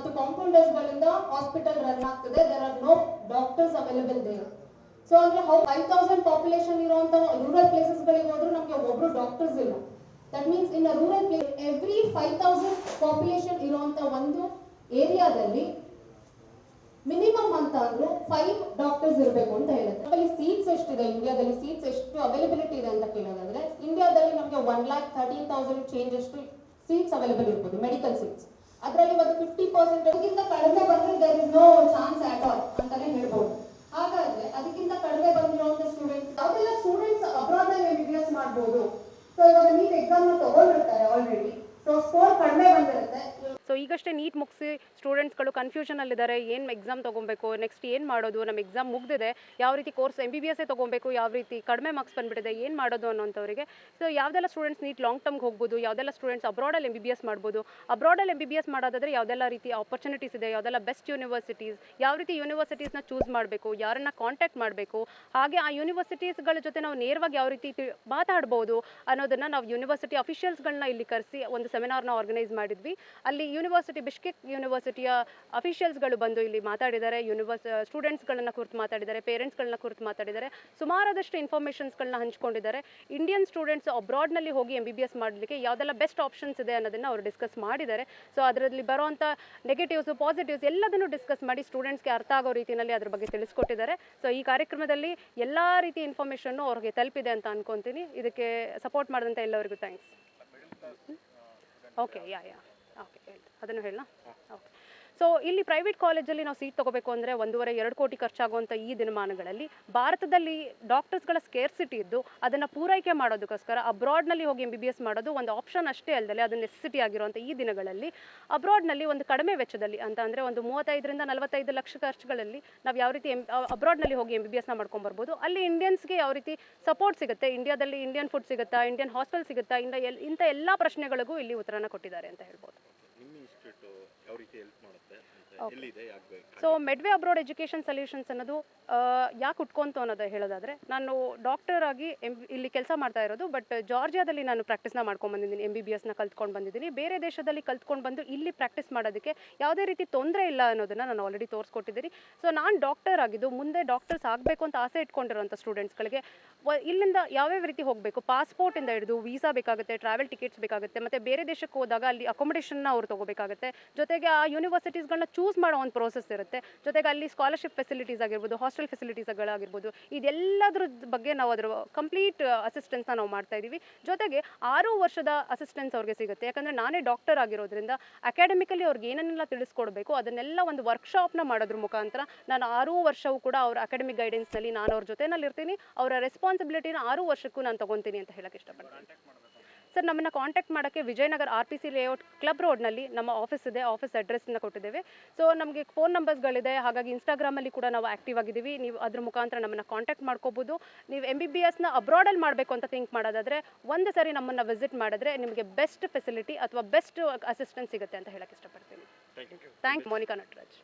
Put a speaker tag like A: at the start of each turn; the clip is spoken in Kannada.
A: ಮತ್ತು ಕಾಂಪೌಂಡರ್ಸ್ ಗಳಿಂದ ಹಾಸ್ಪಿಟಲ್ ರನ್ ಆಗ್ತದೆ. There are no doctors available there so ಅಂದ್ರೆ ಫೈವ್ ತೌಸಂಡ್ ಪಾಪ್ಯುಲೇಷನ್ ಇರುವಂತ ರೂರಲ್ ಪ್ಲೇಸಸ್ ಗಳಿಗೆ ಹೋದ್ರೂ ನಮಗೆ ಒಬ್ರು ಡಾಕ್ಟರ್ಸ್ ಇಲ್ಲ. That means in rural place every five thousand population ಇರುವಂತ ಒಂದು ಏರಿಯಾದಲ್ಲಿ ಮಿನಿಮಮ್ ಅಂತ ಅಂದ್ರೆ ಫೈವ್ ಡಾಕ್ಟರ್ಸ್ ಇರಬೇಕು ಅಂತ ಹೇಳುತ್ತೆ. ಅಲ್ಲಿ ಸೀಟ್ಸ್ ಎಷ್ಟಿದೆ? ಇಂಡಿಯಾದಲ್ಲಿ ಸೀಟ್ಸ್ ಎಷ್ಟು ಅವೈಲಬಿಲಿಟಿ ಇದೆ ಅಂತ ಕೇಳೋದಾದ್ರೆ ಇಂಡಿಯಾದಲ್ಲಿ ನಮಗೆ one lakh thirteen thousand change ಅಷ್ಟು ಸೀಟ್ಸ್ ಅವೈಲೇಬಲ್ ಇರ್ಬೋದು ಮೆಡಿಕಲ್ ಸೀಟ್ಸ್ ಅದರಲ್ಲಿ ಒಂದು ಫಿಫ್ಟಿ ಪರ್ಸೆಂಟ್ ಅದಕ್ಕಿಂತ ಕಡಿಮೆ ಬಂದ್ರೆ there is no chance at all ಅಂತಾನೆ ಹೇಳ್ಬೋದು. ಹಾಗಾದ್ರೆ ಅದಕ್ಕಿಂತ ಕಡಿಮೆ ಬಂದಿರುವಂತ ಸ್ಟೂಡೆಂಟ್ಸ್ ಅವರೆಲ್ಲ ಸ್ಟೂಡೆಂಟ್ಸ್ ಅಬ್ರಾಡ್ನಲ್ಲಿ ಎಂ ಮಾಡ್ಬೋದು. ಸೊ ಇವಾಗ ನೀಟ್ ಎಕ್ಸಾಮ್ ತಗೊಂಡಿರ್ತಾರೆ ಆಲ್ರೆಡಿ ಸೊ ಸ್ಕೋರ್ ಕಡಿಮೆ ಬಂದಿರುತ್ತೆ.
B: ಸೊ ಈಗಷ್ಟೇ ನೀಟ್ ಮುಗಿಸಿ ಸ್ಟೂಡೆಂಟ್ಸ್ಗಳು ಕನ್ಫ್ಯೂಷನಲ್ಲಿದ್ದಾರೆ ಏನು ಎಕ್ಸಾಮ್ ತೊಗೊಬೇಕು? ನೆಕ್ಸ್ಟ್ ಏನು ಮಾಡೋದು? ನಮ್ಮ ಎಕ್ಸಾಮ್ ಮುಗ್ದಿದೆ. ಯಾವ ರೀತಿ course M B B essay ತೊಗೊಬೇಕು? ಯಾವ ರೀತಿ ಕಡಿಮೆ ಮಾರ್ಕ್ಸ್ ಬಂದುಬಿಟ್ಟಿದೆ? ಏನು ಮಾಡೋದು ಅನ್ನೋಂಥವ್ರಿಗೆ. ಸೊ ಯಾವುದೆಲ್ಲ ಸ್ಟೂಡೆಂಟ್ಸ್ ನೀಟ್ ಲಾಂಗ್ ಟರ್ಮ್ಗೆ ಹೋಗ್ಬೋದು? ಯಾವುದೆಲ್ಲ ಸ್ಟೂಡೆಂಟ್ಸ್ ಅಬ್ರಾಡಲ್ಲಿ ಎಂ ಬಿ ಬಿ ಎಸ್ ಮಾಡ್ಬೋದು? ಅಬ್ರಾಡಲ್ಲಿ ಎಂ ಬಿ ಬಿ ಎಸ್ ಮಾಡೋದಾದ್ರೆ ಯಾವುದೆಲ್ಲ ರೀತಿ ಆಪರ್ಚುನಿಟೀಸ್ ಇದೆ? ಯಾವುದೆಲ್ಲ ಬೆಸ್ಟ್ ಯೂನಿವರ್ಸಿಟೀಸ್ ಯಾವ ರೀತಿ ಯೂನಿವರ್ಸಿಟೀಸ್ನ ಚೂಸ್ ಮಾಡಬೇಕು? ಯಾರನ್ನ ಕಾಂಟ್ಯಾಕ್ಟ್ ಮಾಡಬೇಕು? ಹಾಗೆ ಆ ಯೂನಿವರ್ಸಿಟೀಸ್ಗಳ ಜೊತೆ ನಾವು ನೇರವಾಗಿ ಯಾವ ರೀತಿ ಮಾತಾಡ್ಬೋದು ಅನ್ನೋದನ್ನು ನಾವು ಯೂನಿವರ್ಸಿಟಿ ಅಫಿಷಿಯಲ್ಸ್ಗಳನ್ನ ಇಲ್ಲಿ ಕರೆಸಿ ಒಂದು ಸೆಮಿನಾರ್ನ ಆರ್ಗನೈಸ್ ಮಾಡಿದ್ವಿ. ಅಲ್ಲಿ ಯೂನಿವರ್ಸಿಟಿ ಬಿಷ್ಕಿಕ್ ಯೂನಿವರ್ಸಿಟಿಯ ಅಫಿಷಿಯಲ್ಸ್ಗಳು ಬಂದು ಇಲ್ಲಿ ಮಾತಾಡಿದ್ದಾರೆ. ಯೂನಿವರ್ಸ್ ಸ್ಟೂಡೆಂಟ್ಸ್ಗಳನ್ನ ಕುರಿತು ಮಾತಾಡಿದ್ದಾರೆ ಪೇರೆಂಟ್ಸ್ಗಳನ್ನ ಕುರಿತು ಮಾತಾಡಿದ್ದಾರೆ. ಸುಮಾರಾದಷ್ಟು ಇನ್ಫಾರ್ಮೇಷನ್ಸ್ಗಳನ್ನ ಹಂಚ್ಕೊಂಡಿದ್ದಾರೆ. ಇಂಡಿಯನ್ ಸ್ಟೂಡೆಂಟ್ಸ್ ಅಬ್ರಾಡ್ನಲ್ಲಿ ಹೋಗಿ ಎಂ ಬಿ ಬಿ ಎಸ್ ಮಾಡಲಿಕ್ಕೆ ಯಾವುದೆಲ್ಲ ಬೆಸ್ಟ್ ಆಪ್ಷನ್ಸ್ ಇದೆ ಅನ್ನೋದನ್ನು ಅವರು ಡಿಸ್ಕಸ್ ಮಾಡಿದ್ದಾರೆ. ಸೊ ಅದರಲ್ಲಿ ಬರುವಂಥ ನೆಗೆಟಿವ್ಸ್ ಪಾಸಿಟಿವ್ಸ್ ಎಲ್ಲದನ್ನು ಡಿಸ್ಕಸ್ ಮಾಡಿ ಸ್ಟೂಡೆಂಟ್ಸ್ಗೆ ಅರ್ಥ ಆಗೋ ರೀತಿಯಲ್ಲಿ ಅದ್ರ ಬಗ್ಗೆ ತಿಳಿಸ್ಕೊಟ್ಟಿದ್ದಾರೆ. ಸೊ ಈ ಕಾರ್ಯಕ್ರಮದಲ್ಲಿ ಎಲ್ಲ ರೀತಿ ಇನ್ಫಾರ್ಮೇಷನ್ನು ಅವ್ರಿಗೆ ತಲುಪಿದೆ ಅಂತ ಅನ್ಕೊತೀನಿ. ಇದಕ್ಕೆ ಸಪೋರ್ಟ್ ಮಾಡಿದಂಥ ಎಲ್ಲರಿಗೂ thanks okay yeah yeah okay ಹೇಳಿ ಅದನ್ನು ಹೇಳ ಓಕೆ ಸೊ ಇಲ್ಲಿ ಪ್ರೈವೇಟ್ ಕಾಲೇಜಲ್ಲಿ ನಾವು ಸೀಟ್ ತಗೋಬೇಕು ಅಂದರೆ ಒಂದೂವರೆ, ಎರಡು ಕೋಟಿ ಖರ್ಚಾಗುವಂಥ ಈ ದಿನಮಾನಗಳಲ್ಲಿ ಭಾರತದಲ್ಲಿ ಡಾಕ್ಟರ್ಸ್ಗಳ ಸ್ಕೇರ್ಸಿಟಿ ಇದ್ದು ಅದನ್ನು ಪೂರೈಕೆ ಮಾಡೋದಕ್ಕೋಸ್ಕರ ಅಬ್ರಾಡ್ನಲ್ಲಿ ಹೋಗಿ ಎಂ ಬಿ ಬಿ ಎಸ್ ಮಾಡೋದು ಒಂದು ಆಪ್ಷನ್ ಅಷ್ಟೇ ಅಲ್ಲದೆ ಅದು ನೆಸೆಸಿಟಿ ಆಗಿರುವಂಥ ಈ ದಿನಗಳಲ್ಲಿ. ಅಬ್ರಾಡ್ನಲ್ಲಿ ಒಂದು ಕಡಿಮೆ ವೆಚ್ಚದಲ್ಲಿ ಅಂತ ಅಂದರೆ ಒಂದು ಮೂವತ್ತೈದರಿಂದ ನಲವತ್ತೈದು ಲಕ್ಷ ಖರ್ಚುಗಳಲ್ಲಿ ನಾವು ಯಾವ ರೀತಿ ಎಂ ಅಬ್ರಾಡ್ನಲ್ಲಿ ಹೋಗಿ ಎಂ ಬಿ ಬಿ ಎಸ್ನ ಮಾಡ್ಕೊಂಬರ್ಬೋದು. ಅಲ್ಲಿ ಇಂಡಿಯನ್ಸ್ಗೆ ಯಾವ ರೀತಿ ಸಪೋರ್ಟ್ ಸಿಗುತ್ತೆ ಇಂಡಿಯಾದಲ್ಲಿ ಇಂಡಿಯನ್ ಫುಡ್ ಸಿಗುತ್ತಾ ಇಂಡಿಯನ್ ಹಾಸ್ಟೆಲ್ ಸಿಗುತ್ತಾ ಇಂಡ ಎಲ್ ಇಂಥ ಎಲ್ಲ ಪ್ರಶ್ನೆಗಳಿಗೂ ಇಲ್ಲಿ ಉತ್ತರನ ಕೊಟ್ಟಿದ್ದಾರೆ ಅಂತ ಹೇಳ್ಬೋದು. So Medway abroad education solutions ಅನ್ನೋದು ಯಾಕೆ ಉಟ್ಕೊಂತು ಅನ್ನೋದು ಹೇಳೋದಾದ್ರೆ ನಾನು ಡಾಕ್ಟರ್ ಆಗಿ ಎಂ ಇಲ್ಲಿ ಕೆಲಸ ಮಾಡ್ತಾ ಇರೋದು ಬಟ್ ಜಾರ್ಜಿಯಾದಲ್ಲಿ ನಾನು ಪ್ರಾಕ್ಟೀಸ್ನ ಮಾಡ್ಕೊಂಡು ಬಂದಿದ್ದೀನಿ ಎಂ ಬಿ ಬಿ ಎಸ್ನ ಕಲ್ತ್ಕೊಂಡು ಬಂದಿದ್ದೀನಿ. ಬೇರೆ ದೇಶದಲ್ಲಿ ಕಲ್ತ್ಕೊಂಡು ಬಂದು ಇಲ್ಲಿ ಪ್ರಾಕ್ಟೀಸ್ ಮಾಡೋದಕ್ಕೆ ಯಾವುದೇ ರೀತಿ ತೊಂದರೆ ಇಲ್ಲ ಅನ್ನೋದನ್ನು ನಾನು ಆಲ್ರೆಡಿ ತೋರಿಸ್ಕೊಟ್ಟಿದ್ದೀನಿ. ಸೊ ನಾನು ಡಾಕ್ಟರ್ ಆಗಿದ್ದು ಮುಂದೆ ಡಾಕ್ಟರ್ಸ್ ಆಗಬೇಕು ಅಂತ ಆಸೆ ಇಟ್ಕೊಂಡಿರೋಂಥ ಸ್ಟೂಡೆಂಟ್ಸ್ಗಳಿಗೆ ಇಲ್ಲಿಂದ ಯಾವ್ಯಾವ ರೀತಿ ಹೋಗಬೇಕು? ಪಾಸ್ಪೋರ್ಟಿಂದ ಹಿಡಿದು ವೀಸಾ ಬೇಕಾಗುತ್ತೆ ಟ್ರಾವೆಲ್ ಟಿಕೆಟ್ಸ್ ಬೇಕಾಗುತ್ತೆ ಮತ್ತು ಬೇರೆ ದೇಶಕ್ಕೆ ಹೋದಾಗ ಅಲ್ಲಿ ಅಕೊಮಡೇಷನ್ನ ಅವ್ರು ತೊಗೋಬೇಕಾಗುತ್ತೆ. ಜೊತೆಗೆ ಆ ಯೂನಿವರ್ಸಿಟೀಸ್ಗಳನ್ನ ಚೂಸ್ ಮಾಡೋ ಒಂದು ಪ್ರೋಸೆಸ್ ಇರುತ್ತೆ. ಜೊತೆಗೆ ಅಲ್ಲಿ ಸ್ಕಾಲರ್ಶಿಪ್ ಫೆಸಿಲಿಟೀಸ್ ಆಗಿರ್ಬೋದು ಹಾಸ್ಟೆಲ್ ಫೆಸಿಲಿಟೀಸ್ಗಳಾಗಿರ್ಬೋದು ಇದೆಲ್ಲದ್ರ ಬಗ್ಗೆ ನಾವು ಅದರ ಕಂಪ್ಲೀಟ್ ಅಸಿಸ್ಟೆನ್ಸ್ನ ನಾವು ಮಾಡ್ತಾ ಇದ್ದೀವಿ ಜೊತೆಗೆ ಆರು ವರ್ಷದ ಅಸಿಸ್ಟೆನ್ಸ್ ಅವ್ರಿಗೆ ಸಿಗುತ್ತೆ. ಯಾಕಂದರೆ ನಾನೇ ಡಾಕ್ಟರ್ ಆಗಿರೋದ್ರಿಂದ ಅಕಾಡೆಮಿಕಲಿ ಅವ್ರಿಗೆ ಏನನ್ನೆಲ್ಲ ತಿಳಿಸ್ಕೊಡ್ಬೇಕು, ಅದನ್ನೆಲ್ಲ ಒಂದು ವರ್ಕ್ಶಾಪ್ನ ಮಾಡೋದ್ರ ಮುಖಾಂತರ ನಾನು ಆರು ವರ್ಷವೂ ಕೂಡ ಅವ್ರ ಅಕಾಡೆಮಿಕ್ ಗೈಡೆನ್ಸ್ನಲ್ಲಿ ನಾನು ಅವ್ರ ಜೊತೆನಲ್ಲಿ ಇರ್ತೀನಿ ಅವರ ರೆಸ್ಪಾನ್ಸಿಬಿಲಿಟಿನ ಆರು ವರ್ಷಕ್ಕೂ ನಾನು ತಗೊತೀನಿ ಅಂತ ಹೇಳಕ್ಕೆ ಇಷ್ಟಪಡ್ತೀನಿ. ಸರ್ ನಮ್ಮನ್ನು ಕಾಂಟ್ಯಾಕ್ಟ್ ಮಾಡೋಕ್ಕೆ Vijayanagar R P C layout club ರೋಡ್ನಲ್ಲಿ ನಮ್ಮ ಆಫೀಸ್ ಇದೆ ಆಫೀಸ್ ಅಡ್ರೆಸ್ನ ಕೊಟ್ಟಿದ್ದೇವೆ. ಸೊ ನಮಗೆ ಫೋನ್ ನಂಬರ್ಸ್ಗಳಿದೆ ಹಾಗಾಗಿ ಇನ್ಸ್ಟಾಗ್ರಾಮಲ್ಲಿ ಕೂಡ ನಾವು ಆ್ಯಕ್ಟಿವ್ ಆಗಿದ್ದೀವಿ. ನೀವು ಅದ್ರ ಮುಖಾಂತರ ನಮ್ಮನ್ನು ಕಾಂಟ್ಯಾಕ್ಟ್ ಮಾಡ್ಕೋಬೋದು. ನೀವು ಎಂ ಬಿ ಬಿ ಎಸ್ನ ಅಬ್ರಾಡಲ್ಲಿ ಮಾಡಬೇಕು ಅಂತ ಥಿಂಕ್ ಮಾಡೋದಾದರೆ ಒಂದು ಸರಿ ನಮ್ಮನ್ನು ವಿಸಿಟ್ ಮಾಡಿದ್ರೆ ನಿಮಗೆ ಬೆಸ್ಟ್ ಫೆಸಿಲಿಟಿ ಅಥವಾ ಬೆಸ್ಟ್ ಅಸಿಸ್ಟೆನ್ಸ್ ಸಿಗುತ್ತೆ ಅಂತ ಹೇಳಕ್ಕೆ ಇಷ್ಟಪಡ್ತೀನಿ.
C: Thank you
B: thank Monica Nataraj